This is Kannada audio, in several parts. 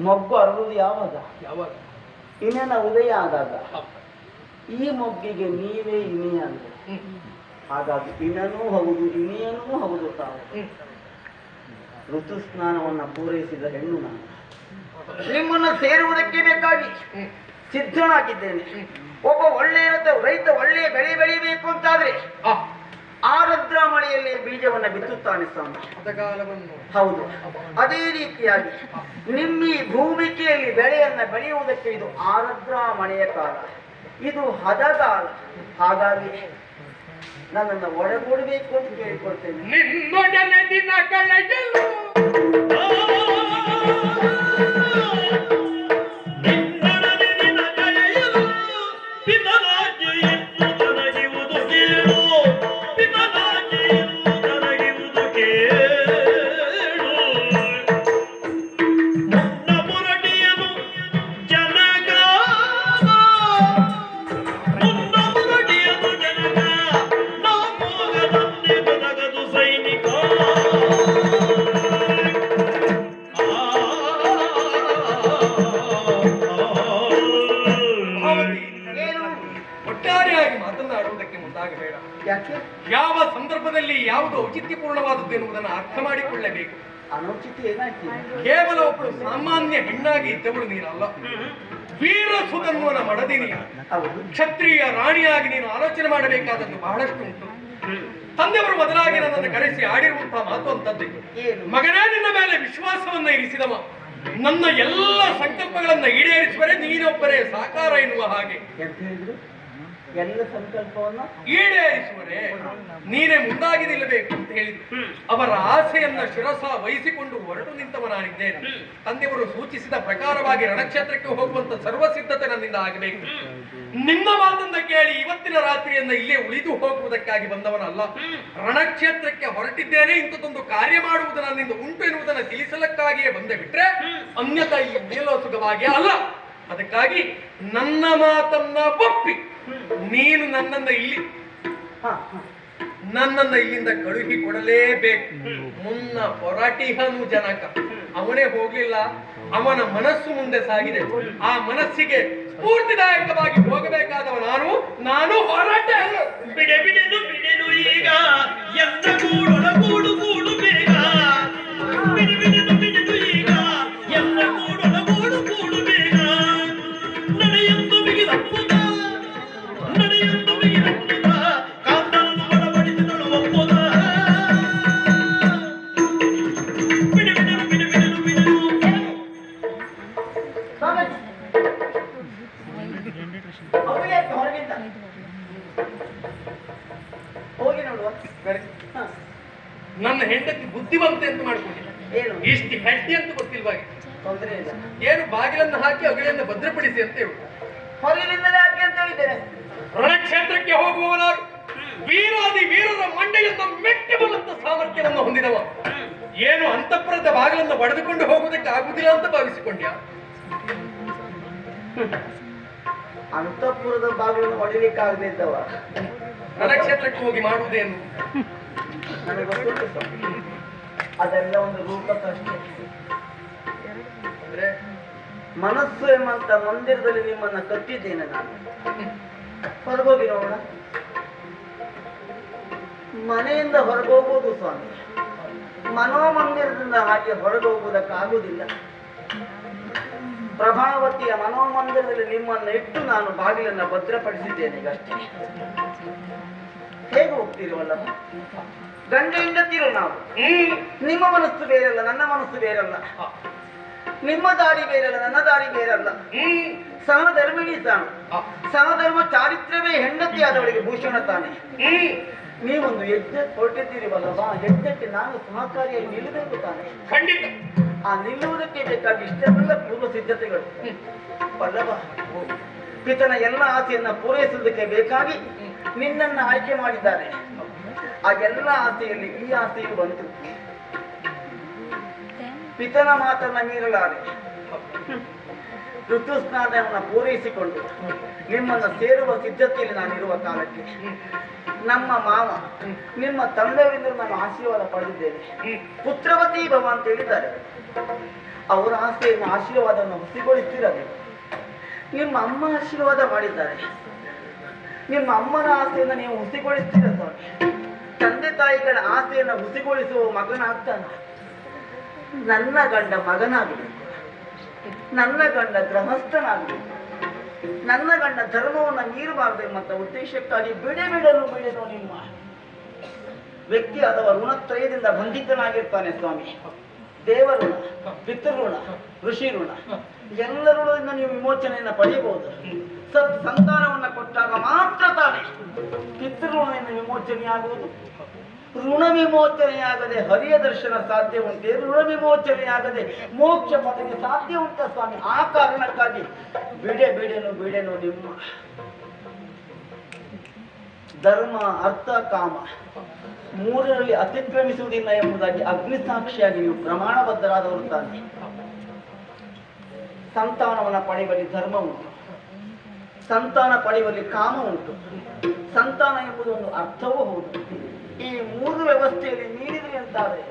ಮೊಗ್ಗು ಅರಳುವುದು ಯಾವಾಗ? ಯಾವಾಗ? ಇನ್ನೇನ ಉದಯ ಆದಾಗ. ಈ ಮೊಗ್ಗಿಗೆ ನೀವೇ ಇನಿ ಅಂದ್ರೆ. ಹಾಗಾಗಿ ಇನ್ನೂ ಹೌದು ಇನಿಯನೂ ಹೌದು ತಾವು. ಹ್ಮ್. ಋತು ಸ್ನಾನವನ್ನ ಪೂರೈಸಿದ ಹೆಣ್ಣು ನಾನು. ನಿಮ್ಮನ್ನು ಸೇರುವುದಕ್ಕೆ ಬೇಕಾಗಿ ಸಿದ್ಧನಾಗಿದ್ದೇನೆ. ಒಬ್ಬ ಒಳ್ಳೆಯ ರೈತ ಒಳ್ಳೆಯ ಬೆಳೆ ಬೆಳಿಬೇಕು ಅಂತಾದ್ರೆ ಆ, ಆರದ್ರ ಬೀಜವನ್ನು ಬೀಜವನ್ನ ಬಿತ್ತುತ್ತಾನೆ ಸ್ವಾಮಿ. ಹೌದು. ಅದೇ ರೀತಿಯಾಗಿ ನಿಮ್ಮ ಈ ಭೂಮಿಕೆಯಲ್ಲಿ ಬೆಳೆಯನ್ನ ಬೆಳೆಯುವುದಕ್ಕೆ ಇದು ಆರದ್ರ ಮಳೆಯ ಕಾಲ. ಇದು ಹದಗಾಲ ಹಾಗಾಗಿ ನನ್ನನ್ನು ಒಳಗೂಡಬೇಕು ಅಂತ ಕೇಳಿಕೊಳ್ತೇನೆ. ಯಾಕೆ? ಯಾವ ಸಂದರ್ಭದಲ್ಲಿ ಯಾವುದು ಔಚಿತ್ಯಪೂರ್ಣವಾದದ್ದು ಎನ್ನುವುದನ್ನು ಅರ್ಥ ಮಾಡಿಕೊಳ್ಳಬೇಕು? ಅನೌಚಿತ್ಯ ಏನಾಯ್ತು? ಕೇವಲ ಒಬ್ಬಳು ಸಾಮಾನ್ಯ ಹೆಣ್ಣಾಗಿ ಇದ್ದವಳು ನೀನಲ್ಲ. ವೀರ ಸುಧನ್ವನ ಮಡದಿ ನೀನು. ಕ್ಷತ್ರಿಯ ರಾಣಿಯಾಗಿ ನೀನು ಆಲೋಚನೆ ಮಾಡಬೇಕಾದದ್ದು ಬಹಳಷ್ಟು ಉಂಟು. ತಂದೆಯವರು ಮೊದಲಾಗಿ ನನ್ನನ್ನು ಕರೆಸಿ ಆಡಿರುವಂತಹ ಮಾತು ಅಂತದ್ದು ಮಗನೇ ನಿನ್ನ ಮೇಲೆ ವಿಶ್ವಾಸವನ್ನ ಇರಿಸಿದವ. ನನ್ನ ಎಲ್ಲ ಸಂಕಲ್ಪಗಳನ್ನ ಈಡೇರಿಸುವರೆ ನೀನೊಬ್ಬರೇ ಸಾಕಾರ ಎನ್ನುವ ಹಾಗೆ. ಎಲ್ಲ ಸಂಕಲ್ಪವನ್ನ ಈಡೇರಿಸುವರೆ. ನೀನೇ ಮುಂದಾಗಿ ನಿಲ್ಲಬೇಕು ಅಂತ ಹೇಳಿದ್ರು. ಅವರ ಆಸೆಯನ್ನ ಶಿರಸ ವಹಿಸಿಕೊಂಡು ಹೊರಟು ನಿಂತವ ನಾನಿದ್ದೇನೆ ತಂದೆಯವರು ಸೂಚಿಸಿದ ಪ್ರಕಾರವಾಗಿ ರಣಕ್ಷೇತ್ರಕ್ಕೆ ಹೋಗುವಂತ ಸರ್ವ ಸಿದ್ಧತೆ ನನ್ನಿಂದ ಆಗಬೇಕು. ನಿನ್ನ ಮಾತನ್ನ ಕೇಳಿ ಇವತ್ತಿನ ರಾತ್ರಿಯನ್ನ ಇಲ್ಲೇ ಉಳಿದು ಹೋಗುವುದಕ್ಕಾಗಿ ಬಂದವನಲ್ಲ. ರಣಕ್ಷೇತ್ರಕ್ಕೆ ಹೊರಟಿದ್ದೇನೆ ಇಂಥದ್ದೊಂದು ಕಾರ್ಯ ಮಾಡುವುದು ನನ್ನಿಂದ ಉಂಟು ಎನ್ನುವುದನ್ನ ತಿಳಿಸಲಕ್ಕಾಗಿಯೇ ಬಂದೆ ಬಿಟ್ರೆ ಅನ್ಯತಾ ಇಲ್ಲಿ ಮೇಲೋಸುಗವಾಗಿ ಅಲ್ಲ. ಅದಕ್ಕಾಗಿ ನನ್ನ ಮಾತನ್ನ ಒಪ್ಪಿ. ನೀನು ನನ್ನನ್ನ ಇಲ್ಲಿ ನನ್ನನ್ನ ಇಲ್ಲಿಂದ ಕಳುಹಿ ಕೊಡಲೇಬೇಕು. ಮುನ್ನ ಹೊರಟಿಹನು ಜನಕ. ಅವನೇ ಹೋಗ್ಲಿಲ್ಲ. ಅವನ ಮನಸ್ಸು ಮುಂದೆ ಸಾಗಿದೆ. ಆ ಮನಸ್ಸಿಗೆ ಸ್ಫೂರ್ತಿದಾಯಕವಾಗಿ ಹೋಗಬೇಕಾದವ ನಾನು ನಾನು ಹೊರಟೆ ಬಿಡೆ ನನ್ನ ಹೆಂಡತಿ ಬುದ್ಧಿವಂತೆ ಅಂತ ಮಾಡ್ಕೊಂಡಿಲ್ಲ. ಏನು? ಇಷ್ಟು ಹೆಂಡತಿ ಅಂತ ಗೊತ್ತಿಲ್ವಾಗಿ ತೊಂದರೆ ಇಲ್ಲ. ಏನು ಬಾಗಿಲನ್ನು ಹಾಕಿ ಅಗಳಿಯನ್ನು ಭದ್ರಪಡಿಸಿ ಅಂತ ಹೇಳು. ಹೊರಗಿನಿಂದಲೇ ಯಾಕೆ ಅಂತ ಹೇಳಿದ್ದೇನೆ. ರಣಕ್ಷೇತ್ರಕ್ಕೆ ಹೋಗುವವನಾರು ವೀರಾದಿ ವೀರರ ಮಂಡೆಯಿಂದ ಮೆಟ್ಟಿ ಬಂದಂತ ಸಾಮರ್ಥ್ಯವನ್ನು ಹೊಂದಿದವ. ಏನು ಅಂತಃಪುರದ ಬಾಗಿಲನ್ನು ಬಡಿದುಕೊಂಡು ಹೋಗುವುದಕ್ಕೆ ಆಗುದಿಲ್ಲ ಅಂತ ಭಾವಿಸಿಕೊಂಡ್ಯ? ಅಂತಃಪುರದ ಬಾಗಿಲನ್ನು ಹೊಡಿಲಿಕ್ಕಾಗದೇ ಇದ್ದವ. ನರಕ್ಷೇತ್ರಕ್ಕೆ ಹೋಗಿ ಮಾಡುವುದೇನು? ನನಗೆ ಗೊತ್ತಿತ್ತು. ಅದೆಲ್ಲ ಒಂದು ರೂಪಕ್ಕಷ್ಟೇ ಅಂದ್ರೆ? ಮನಸ್ಸು ಎಂಬಂತ ಮಂದಿರದಲ್ಲಿ ನಿಮ್ಮನ್ನ ಕಟ್ಟಿದ್ದೇನೆ ನಾನು. ಹೊರಗೋಗಿ ನೋಡೋಣ ಮನೆಯಿಂದ ಹೊರಗೋಗುವುದು ಸ್ವಾಮಿ. ಮನೋಮಂದಿರದಿಂದ ಹಾಗೆ ಹೊರಗೋಗುವುದಕ್ಕಾಗುವುದಿಲ್ಲ. ಪ್ರಭಾವತಿಯ ಮನೋಮಂದಿರದಲ್ಲಿ ನಿಮ್ಮನ್ನು ಇಟ್ಟು ನಾನು ಬಾಗಿಲನ್ನು ಭದ್ರಪಡಿಸಿದ್ದೇನೆ ಈಗಷ್ಟೇ ಹೇಗೆ ಹೋಗ್ತೀರಿವಲ್ಲ ಗಂಡ ಹೆಂಡತಿರು ನಾವು? ನಿಮ್ಮ ಮನಸ್ಸು ಬೇರೆಲ್ಲ ನನ್ನ ಮನಸ್ಸು ಬೇರೆಲ್ಲ. ನಿಮ್ಮ ದಾರಿ ಬೇರೆಲ್ಲ ನನ್ನ ದಾರಿ ಬೇರೆಲ್ಲ ಸಹಧರ್ಮಿಣಿ ತಾನು. ಸಹಧರ್ಮ ಚಾರಿತ್ರ್ಯವೇ ಹೆಂಡತಿ ಆದವಳಿಗೆ ಭೂಷಣ ತಾನೆ. ನೀವೊಂದು ಯಜ್ಞ ಬಾ ಯಜ್ಞಕ್ಕೆ ನಾನು ಸಹಕಾರಿಯಾಗಿ ನಿಲ್ಲಬೇಕು ತಾನೆ. ಖಂಡಿತ. ಆ ನಿಲ್ಲುವುದಕ್ಕೆ ಬೇಕಾದ ಇಷ್ಟೆಲ್ಲ ಪೂರ್ವ ಸಿದ್ಧತೆಗಳು. ಪಲ್ಲವ ಪಿತನ ಎಲ್ಲ ಆಸೆಯನ್ನ ಪೂರೈಸುವುದಕ್ಕೆ ಬೇಕಾಗಿ ನಿನ್ನನ್ನ ಆಯ್ಕೆ ಮಾಡಿದ್ದಾರೆ. ಆ ಎಲ್ಲ ಆಸೆಯಲ್ಲಿ ಈ ಆಸೆಯು ಬಂತು. ಪಿತನ ಮಾತನ್ನ ಮೀರಲಾರೆ. ಋತುಸ್ನಾನವನ್ನು ಪೂರೈಸಿಕೊಂಡು ನಿಮ್ಮನ್ನ ಸೇರುವ ಸಿದ್ಧತೆಯಲ್ಲಿ ನಾನಿರುವ ಕಾಲಕ್ಕೆ. ನಮ್ಮ ಮಾವ, ನಿಮ್ಮ ತಂದೆಯವರಿಂದ ನಾನು ಆಶೀರ್ವಾದ ಪಡೆದಿದ್ದೇನೆ. ಪುತ್ರವತಿ ಭವ ಅಂತ ಹೇಳಿದ್ದಾರೆ. ಅವರ ಆಸೆಯನ್ನು ಆಶೀರ್ವಾದವನ್ನು ಹುಸಿಗೊಳಿಸ್ತಿರದೆ ನಿಮ್ಮ ಅಮ್ಮ ಆಶೀರ್ವಾದ ಮಾಡಿದ್ದಾರೆ. ನಿಮ್ಮ ಅಮ್ಮನ ಆಸೆಯನ್ನು ನೀವು ಹುಸಿಗೊಳಿಸ್ತೀರ ಸ್ವಾಮಿ ತಂದೆ ತಾಯಿಗಳ ಆಸೆಯನ್ನು ಹುಸಿಗೊಳಿಸುವ ಮಗನಾಗ್ತಾನೆ. ನನ್ನ ಗಂಡ ಮಗನಾಗಬೇಕು. ನನ್ನ ಗಂಡ ಗೃಹಸ್ಥನಾಗಬೇಕು. ನನ್ನ ಗಂಡ ಧರ್ಮವನ್ನು ಮೀರಬಾರ್ದೆಂಬಂತ ಉದ್ದೇಶಕ್ಕಾಗಿ ಬಿಡೆ ಬಿಡಲು ಬಿಡಲು ನಿಮ್ಮ ವ್ಯಕ್ತಿ ಅಥವಾ ಋಣತ್ರಯದಿಂದ ಬಂಧಿತನಾಗಿರ್ತಾನೆ ಸ್ವಾಮಿ. ದೇವಋಣ, ಪಿತೃಋಣ ಋಷಿ ಋಣ ಎಲ್ಲ ಋಣದಿಂದ ನೀವು ವಿಮೋಚನೆಯನ್ನು ಪಡೆಯಬಹುದು. ಸತ್ ಸಂತಾನವನ್ನು ಕೊಟ್ಟಾಗ ಮಾತ್ರ ತಾನೇ ಪಿತೃಋಣದಿಂದ ವಿಮೋಚನೆಯಾಗುವುದು. ಋಣ ವಿಮೋಚನೆಯಾಗದೆ ಹರಿಯ ದರ್ಶನ ಸಾಧ್ಯ ಉಂಟೆ. ಋಣ ವಿಮೋಚನೆಯಾಗದೆ ಮೋಕ್ಷ ಪದಕ್ಕೆ ಸಾಧ್ಯ ಉಂಟ ಸ್ವಾಮಿ? ಆ ಕಾರಣಕ್ಕಾಗಿ ಬಿಡೆ ಬಿಡೆನು ಬಿಡೆನು ನಿಮ್ಮ ಧರ್ಮ, ಅರ್ಥ, ಕಾಮ ಮೂರರಲ್ಲಿ ಅತಿಕ್ರಮಿಸುವುದಿಲ್ಲ ಎಂಬುದಾಗಿ ಅಗ್ನಿಸಾಕ್ಷಿಯಾಗಿ ನೀವು ಪ್ರಮಾಣಬದ್ಧರಾದವರು ತಾನೆ. ಸಂತಾನವನ್ನು ಪಡೆಯುವಲ್ಲಿ ಧರ್ಮ ಉಂಟು. ಸಂತಾನ ಪಡೆಯುವಲ್ಲಿ ಕಾಮ ಉಂಟು. ಸಂತಾನ ಎಂಬುದು ಒಂದು ಅರ್ಥವೂ ಹೌದು. ಈ ಮೂರು ವ್ಯವಸ್ಥೆಯಲ್ಲಿ ನೀಡಿದ್ರಿ ಅಂತಾರೆ.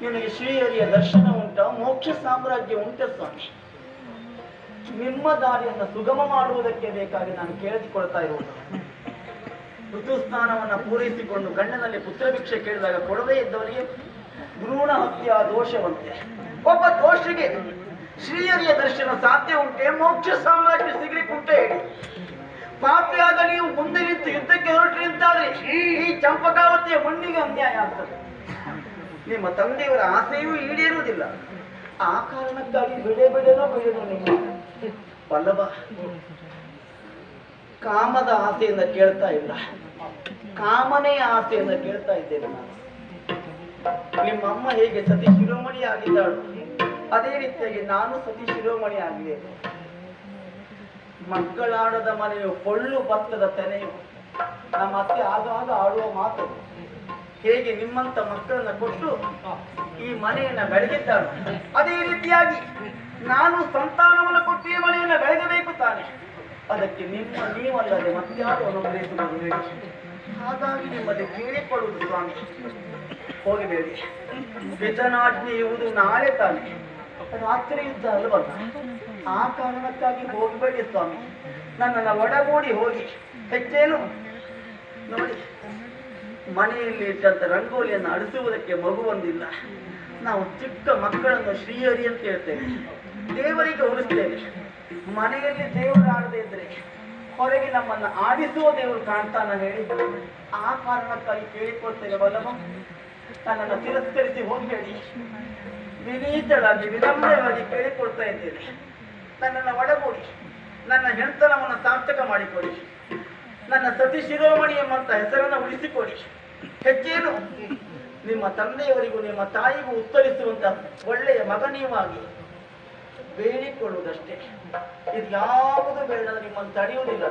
ನಿನಗೆ ಶ್ರೀಹರಿಯ ದರ್ಶನ ಉಂಟ, ಮೋಕ್ಷ ಸಾಮ್ರಾಜ್ಯ ಉಂಟ ಸ್ವಾಮಿ. ನಿಮ್ಮ ದಾರಿಯನ್ನು ಸುಗಮ ಮಾಡುವುದಕ್ಕೆ ಬೇಕಾಗಿ ನಾನು ಕೇಳಿಸಿಕೊಳ್ತಾ ಇರುವುದು. ಋತುಸ್ನಾನವನ್ನು ಪೂರೈಸಿಕೊಂಡು ಗಂಡನಲ್ಲಿ ಪುತ್ರ ಭಿಕ್ಷೆ ಕೇಳಿದಾಗ ಕೊಡದೇ ಇದ್ದವರಿಗೆ ಭ್ರೂಣ ಹತ್ಯ ದೋಷವಂತೆ. ಒಬ್ಬ ದೋಷಿಗೆ ಶ್ರೀಹರಿಯ ದರ್ಶನ ಸಾಧ್ಯ ಉಂಟೆ, ಮೋಕ್ಷ ಸಾಮ್ರಾಜ್ಯ ಸಿಗ್ಲಿಕ್ಕೆ ಉಂಟೆ ಹೇಳಿ. ಪಾಪಿಯಾದ ನೀವು ಮುಂದೆ ನಿಂತು ಯುದ್ಧಕ್ಕೆ ಹೊರಟ್ರಿ ಅಂತಾದ್ರೆ ಈ ಚಂಪಕಾವತಿಯ ಮಣ್ಣಿಗೆ ಅನ್ಯಾಯ ಆಗ್ತದೆ. ನಿಮ್ಮ ತಂದೆಯವರ ಆಸೆಯೂ ಈಡೇರುವುದಿಲ್ಲ. ಆ ಕಾರಣಕ್ಕಾಗಿ ಬೆಳೆ ಬೆಳೆನೋ ಬೆಳೆನೋ ನಿಮ್ಮ ಪಲ್ಲವ ಕಾಮದ ಆಸೆಯಿಂದ ಕೇಳ್ತಾ ಇಲ್ಲ. ಕಾಮನೆಯ ಆಸೆಯಿಂದ ಕೇಳ್ತಾ ಇದ್ದೇನೆ ನಾನು. ನಿಮ್ಮಮ್ಮ ಹೇಗೆ ಸತಿ ಶಿರೋಮಣಿ ಆಗಿದ್ದಾಳು, ಅದೇ ರೀತಿಯಾಗಿ ನಾನು ಸತಿ ಶಿರೋಮಣಿ ಆಗಬೇಕು ಮಕ್ಕಳಾಡದ ಮನೆಯು ಕೊಳ್ಳು ಭತ್ತದ ತೆನೆಯು. ನಮ್ಮ ಅತ್ತೆ ಆಗಾಗ ಆಡುವ ಮಾತು. ಹೇಗೆ ನಿಮ್ಮಂತ ಮಕ್ಕಳನ್ನ ಕೊಟ್ಟು ಈ ಮನೆಯನ್ನ ಬೆಳಗಿದ್ದಾಳು ಅದೇ ರೀತಿಯಾಗಿ ನಾನು ಸಂತಾನವನ್ನು ಕೊಟ್ಟು ಈ ಮನೆಯನ್ನ ಬೆಳಗಬೇಕು ತಾನೆ. ಅದಕ್ಕೆ ನಿಮ್ಮ ನೀವಲ್ಲದೆ ಅನುಗ್ರಹಿಸುವುದು ಹೇಳಿ ಹಾಗಾಗಿ ನಿಮ್ಮಲ್ಲಿ ಕೇಳಿಕೊಳ್ಳುವುದು ಸ್ವಾಮಿ. ಹೋಗಬೇಡಿ. ಪಿತನಾಜ್ಞೆ ಇರುವುದು ನಾಳೆ ತಾನೆ. ರಾತ್ರಿ ಇದ್ದ ಅಲ್ವಲ್ಲ? ಆ ಕಾರಣಕ್ಕಾಗಿ ಹೋಗಬೇಡಿ ಸ್ವಾಮಿ. ನನ್ನನ್ನು ಒಡಗೂಡಿ ಹೋಗಿ. ಹೆಚ್ಚೇನು? ನೋಡಿ, ಮನೆಯಲ್ಲಿ ಇಟ್ಟಂತ ರಂಗೋಲಿಯನ್ನು ಅಳಿಸುವುದಕ್ಕೆ ಮಗು ಒಂದಿಲ್ಲ ನಾವು ಚಿಕ್ಕ ಮಕ್ಕಳನ್ನು ಶ್ರೀಹರಿ ಅಂತ ಹೇಳ್ತೇವೆ. ದೇವರಿಗೆ ಹೋಲಿಸ್ತೇವೆ ಮನೆಯಲ್ಲಿ ದೇವರು ಆಡದೇ ಇದ್ರೆ ಹೊರಗೆ ನಮ್ಮನ್ನು ಆಡಿಸುವ ದೇವರು ಕಾಣ್ತಾನ ಹೇಳಿ. ಆ ಕಾರಣಕ್ಕಾಗಿ ಕೇಳಿಕೊಳ್ತೇನೆ ಬಲ್ಲಮ್ಮ. ನನ್ನನ್ನು ತಿರಸ್ಕರಿಸಿ ಹೋಗಬೇಡಿ. ವಿನೀತಳಾಗಿ ವಿನಮ್ರವಾಗಿ ಕೇಳಿಕೊಳ್ತಾ ಇದ್ದೇನೆ. ನನ್ನನ್ನು ಒಡಗೂಡಿ ನನ್ನ ಹೆಣ್ತನವನ್ನು ಸಾರ್ಥಕ ಮಾಡಿಕೊಡಿ. ನನ್ನ ಸತಿ ಶಿರೋಮಣಿ ಎಂಬಂತ ಹೆಸರನ್ನು ಉಳಿಸಿಕೊಡಿ. ಹೆಚ್ಚೇನು ನಿಮ್ಮ ತಂದೆಯವರಿಗೂ ನಿಮ್ಮ ತಾಯಿಗೂ ಉತ್ತರಿಸುವಂತ ಒಳ್ಳೆಯ ಮಗನೀಯವಾಗಿ ಬೇಡಿಕೊಳ್ಳುವುದಷ್ಟೇ. ಇದು ಯಾವುದು ಬೇಡ, ನಿಮ್ಮನ್ನು ತಡೆಯುವುದಿಲ್ಲ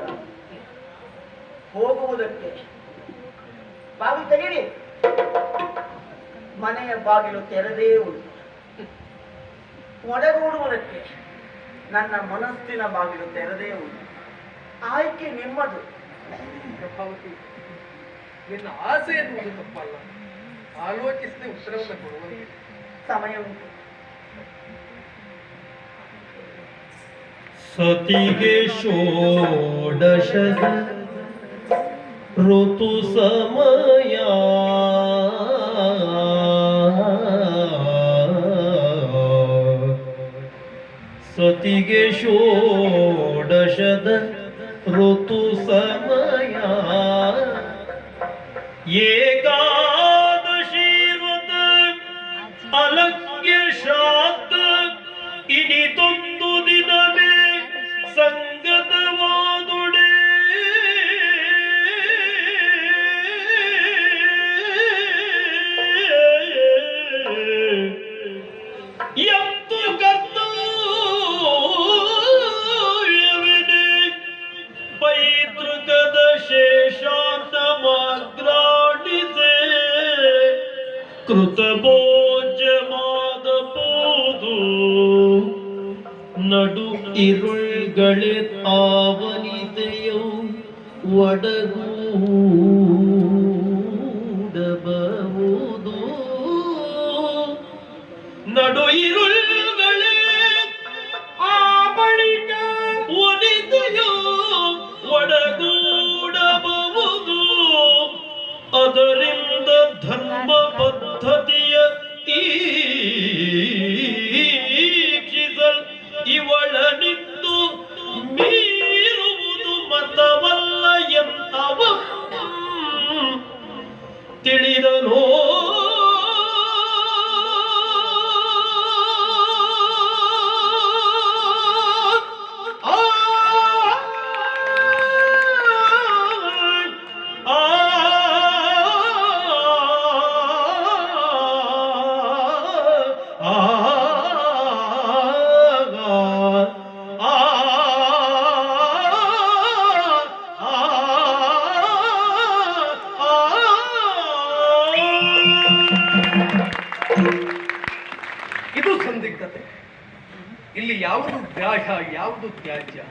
ಹೋಗುವುದಕ್ಕೆ. ಬಾಗಿ ತೆಗೀರಿ. ಮನೆಯ ಬಾಗಿಲು ತೆರೆದೇ ಉಂಟು. ಒಡಗೂಡುವುದಕ್ಕೆ ನನ್ನ ಮನಸ್ಸಿನ ಬಾಗಿಲು ತೆರೆದೇ ಉಂಟು. ಆಯ್ಕೆ ನಿಮ್ಮದು. ಪ್ರಭಾವತಿ ನಿನ್ನ ಆಸೆ ಎನ್ನುವುದು ತಪ್ಪಲ್ಲ. ಆಲೋಚಿಸದೆ ಉತ್ತರವನ್ನು ಕೊಡುವ ಸಮಯ ಉಂಟು. ಸತಿಗೆ ಷೋಡಶ ಋತು ಸಮಯ ಸತಿಗೆ ಷೋಡಶದ ಋತು ಸಮಯ. ಏಕಾದಶಿ ಋತ ಅಲಕ್ಯ ಶ್ರಾದ್ದ ಪೈತೃಕದ ಶೇಷಾಂತ ಮಾಗ್ರಾಡಿದೆ ಕೃತಭೋಜ್ಯಮಾದ ಪೋದು. ನಡು ಇರುಳ್ಗಳೆ ಆವನಿದೆಯೋ ಒಡಗೂಡಬಹುದು পদ্ধতি ಸಂದಿಗ್ಧತೆ ಇಲ್ಲಿ ಯಾವುದು ತ್ಯಾಜ್ಯ ಯಾವುದು ತ್ಯಾಜ್ಯ?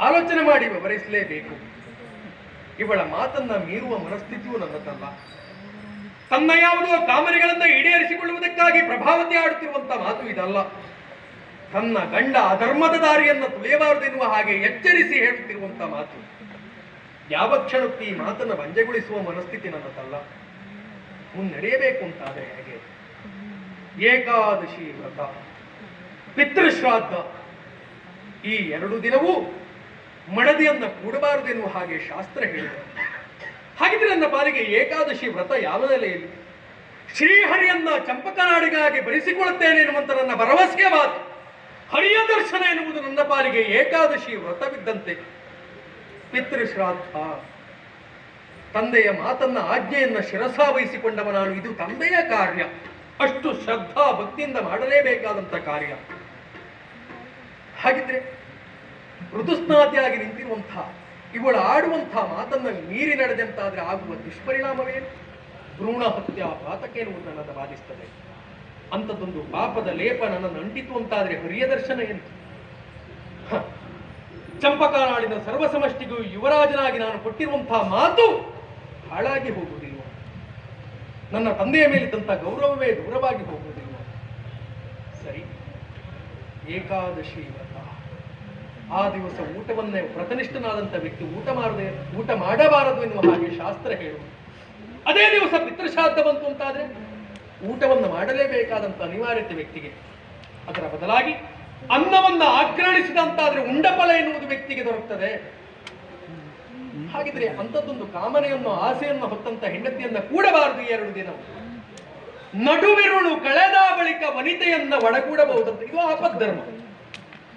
ಆಲೋಚನೆ ಮಾಡಿ ವಿವರಿಸಲೇಬೇಕು ಇವಳ ಮಾತನ್ನ ಮೀರುವ ಮನಸ್ಥಿತಿಯು ನನ್ನದಲ್ಲ. ತನ್ನ ಯಾವುದೋ ಕಾಮನೆಗಳನ್ನ ಈಡೇರಿಸಿಕೊಳ್ಳುವುದಕ್ಕಾಗಿ ಪ್ರಭಾವತಿ ಆಡುತ್ತಿರುವಂತ ಮಾತು ಇದಲ್ಲ. ತನ್ನ ಗಂಡ ಅಧರ್ಮದ ದಾರಿಯನ್ನು ತುಳಿಯಬಾರದೆನ್ನುವ ಹಾಗೆ ಎಚ್ಚರಿಸಿ ಹೇಳುತ್ತಿರುವಂತ ಮಾತು. ಯಾವ ಕ್ಷಣಕ್ಕೂ ಈ ಮಾತನ್ನು ಬಂಜೆಗೊಳಿಸುವ ಮನಸ್ಥಿತಿ ನನ್ನದಲ್ಲ. ಮುನ್ನಡೆಯಬೇಕು ಅಂತಾದರೆ ಹೇಗೆ? ಏಕಾದಶಿ ವ್ರತ. ಪಿತೃಶ್ರಾದ್ದ. ಈ ಎರಡು ದಿನವೂ ಮಡದಿಯನ್ನ ಕೂಡಬಾರದೆನ್ನುವ ಹಾಗೆ ಶಾಸ್ತ್ರ ಹೇಳಿದೆ. ಹಾಗಿದ್ರೆ ನನ್ನ ಪಾಲಿಗೆ ಏಕಾದಶಿ ವ್ರತ ಯಾವ ನೆಲೆಯಲ್ಲಿ ಶ್ರೀಹರಿಯನ್ನ ಚಂಪಕನಾಡಿಗಾಗಿ ಬರಿಸಿಕೊಳ್ಳುತ್ತೇನೆ ಎನ್ನುವಂತ ನನ್ನ ಭರವಸೆಯ ಮಾತು. ಹರಿಯ ದರ್ಶನ ಎನ್ನುವುದು ನನ್ನ ಪಾಲಿಗೆ ಏಕಾದಶಿ ವ್ರತವಿದ್ದಂತೆ. ಪಿತೃಶ್ರಾದ್ದ. ತಂದೆಯ ಮಾತನ್ನ ಆಜ್ಞೆಯನ್ನ ಶಿರಸಾವಹಿಸಿಕೊಂಡವ ನಾನು ಇದು ತಂದೆಯ ಕಾರ್ಯ. ಅಷ್ಟು ಶ್ರದ್ಧಾ ಭಕ್ತಿಯಿಂದ ಮಾಡಲೇಬೇಕಾದಂಥ ಕಾರ್ಯ. ಹಾಗಿದ್ರೆ ಋತುಸ್ನಾತಿಯಾಗಿ ನಿಂತಿರುವಂಥ, ಇವಳು ಆಡುವಂಥ ಮಾತನ್ನ ಮೀರಿ ನಡೆದಂತಾದ್ರೆ ಆಗುವ ದುಷ್ಪರಿಣಾಮವೇನು ಭ್ರೂಣ ಹತ್ಯಾ ಪಾತಕೇನು ನನ್ನನ್ನು ಬಾಧಿಸ್ತದೆ ಅಂಥದ್ದೊಂದು ಪಾಪದ ಲೇಪ ನನ್ನನ್ನು ಅಂಟಿತು ಅಂತಾದ್ರೆ ಹರಿಯ ದರ್ಶನ ಏನು. ಚಂಪಕಾನಾಡಿನ ಸರ್ವಸಮಷ್ಟಿಗೂ ಯುವರಾಜನಾಗಿ ನಾನು ಕೊಟ್ಟಿರುವಂತಹ ಮಾತು ಹಾಳಾಗಿ ಹೋಗುವುದಿಲ್ಲ ನನ್ನ ತಂದೆಯ ಮೇಲಿದ್ದಂಥ ಗೌರವವೇ ದೂರವಾಗಿ ಹೋಗುವುದಿಲ್ಲ ಸರಿ. ಏಕಾದಶಿ ವ್ರತ. ಆ ದಿವಸ ಊಟವನ್ನೇ ವ್ರತನಿಷ್ಠನಾದಂಥ ವ್ಯಕ್ತಿ ಊಟ ಮಾಡದೆ, ಊಟ ಮಾಡಬಾರದು ಎನ್ನುವ ಹಾಗೆ ಶಾಸ್ತ್ರ ಹೇಳುವುದು. ಅದೇ ದಿವಸ ಪಿತೃಶ್ರಾದ್ದ ಬಂತು ಅಂತಾದ್ರೆ ಊಟವನ್ನು ಮಾಡಲೇಬೇಕಾದಂಥ ಅನಿವಾರ್ಯತೆ ವ್ಯಕ್ತಿಗೆ. ಅದರ ಬದಲಾಗಿ ಅನ್ನವನ್ನ ಆಕ್ರಮಿಸಿದಂತಾದರೆ ಉಂಡಫಲ ಎನ್ನುವುದು ವ್ಯಕ್ತಿಗೆ ದೊರಕ್ತದೆ. ಹಾಗಿದ್ರೆ ಅಂಥದ್ದೊಂದು ಕಾಮನೆಯನ್ನು, ಆಸೆಯನ್ನು ಹೊತ್ತಂತ ಹೆಂಡತಿಯನ್ನ ಕೂಡಬಾರದು ಎರಡು ದಿನ. ನಡುವಿರುಳು ಕಳೆದ ಬಳಿಕ ವನಿತೆಯನ್ನ ಒಡಗೂಡಬಹುದಂತ, ಇದು ಆಪದ್ಧರ್ಮ.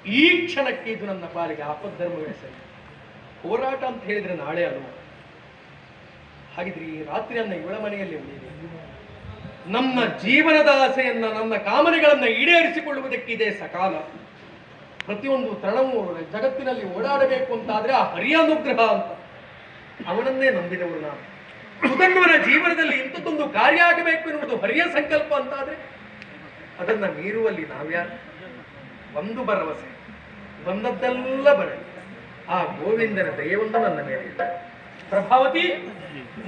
ಈ ಕ್ಷಣಕ್ಕೆ ಇದು ನನ್ನ ಪಾಲಿಗೆ ಆಪದ್ಧರ್ಮವೇ ಸರಿ. ಹೋರಾಟ ಅಂತ ಹೇಳಿದ್ರೆ ನಾಳೆ ಅಲ್ವ? ಹಾಗಿದ್ರೆ ಈ ರಾತ್ರಿಯನ್ನ ಇವಳ ಮನೆಯಲ್ಲಿ ಉಳಿದಿದೆ ನಮ್ಮ ಜೀವನದ ಆಸೆಯನ್ನ, ನನ್ನ ಕಾಮನೆಗಳನ್ನ ಈಡೇರಿಸಿಕೊಳ್ಳುವುದಕ್ಕಿದೆ ಸಕಾಲ. ಪ್ರತಿಯೊಂದು ತೃಣವು ಜಗತ್ತಿನಲ್ಲಿ ಓಡಾಡಬೇಕು ಅಂತಾದ್ರೆ ಆ ಹರಿಯಾನುಗ್ರಹ ಅಂತ. ಅವನನ್ನೇ ನಂಬಿದವರು ನಾನು. ಸುಧನ್ವನ ಜೀವನದಲ್ಲಿ ಇಂಥದ್ದೊಂದು ಕಾರ್ಯ ಆಗಬೇಕು ಎನ್ನುವುದು ಹರಿಯ ಸಂಕಲ್ಪ ಅಂತಾದ್ರೆ ಅದನ್ನ ಮೀರುವಲ್ಲಿ ನಾವ್ಯಾರು? ಒಂದು ಭರವಸೆ. ಬಂದದ್ದೆಲ್ಲ ಬರಲಿ. ಆ ಗೋವಿಂದನ ದಯವೊಂದು ನನ್ನ ಮೇಲೆ ಪ್ರಭಾವತಿ,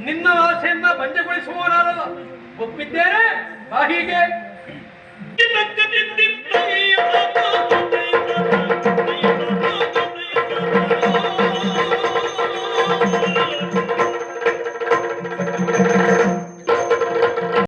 ನಿನ್ನ ಆಸೆಯನ್ನ ಬಂಜಗೊಳಿಸುವವನಾರಲ್ಲ ಒಪ್ಪಿದ್ದೇನೆ? ಬಾಹಿಗೆ